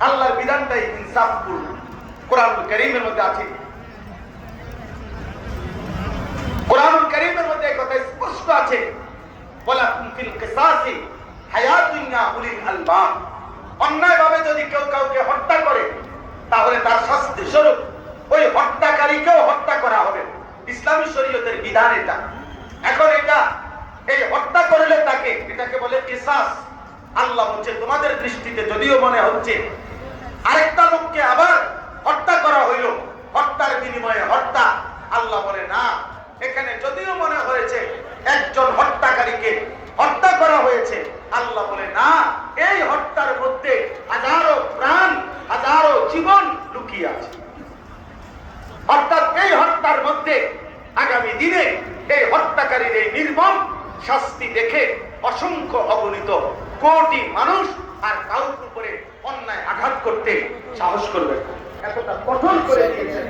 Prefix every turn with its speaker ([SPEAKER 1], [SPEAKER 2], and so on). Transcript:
[SPEAKER 1] আল্লাহর বিধানটাই ইনসাফপুর কোরআন করিমের মধ্যে আছে। কোরআন করিমের মধ্যে কথা স্পষ্ট আছে। বলা উলিল যদি কেউ কাউকে হত্যা করে, তাহলে তার শাস্তি স্বরূপ ওই হত্যাকারীকেও হত্যা করা হবে। ইসলামী শরীয়তের বিধান এটা। এখন এটা, এই হত্যা করলে তাকে, এটাকে বলে কিসাস। আল্লাহ বলছে, তোমাদের দৃষ্টিতে যদিও মনে হচ্ছে, আরেকটা লোককে আবার হত্যা করা হইল, হত্যার বিনিময়ে হত্যা, আল্লাহ বলে, না, এখানে যদিও মনে হয়েছে একজন হত্যাকারীকে হত্যা করা হয়েছে, আল্লাহ বলে, না, এই হত্যার মধ্যে হাজারো প্রাণ, হাজারো জীবন লুকিয়ে আছে। অর্থাৎ এই হত্যার মধ্যে আগামী দিনে এই হত্যাকারীর এই নির্মম শাস্তি দেখে অসংখ্য অগণিত কোটি মানুষ আর কাউর উপরে অন্যায় আঘাত করতে সাহস করবে না। এতটা কঠোর করে দিয়েছে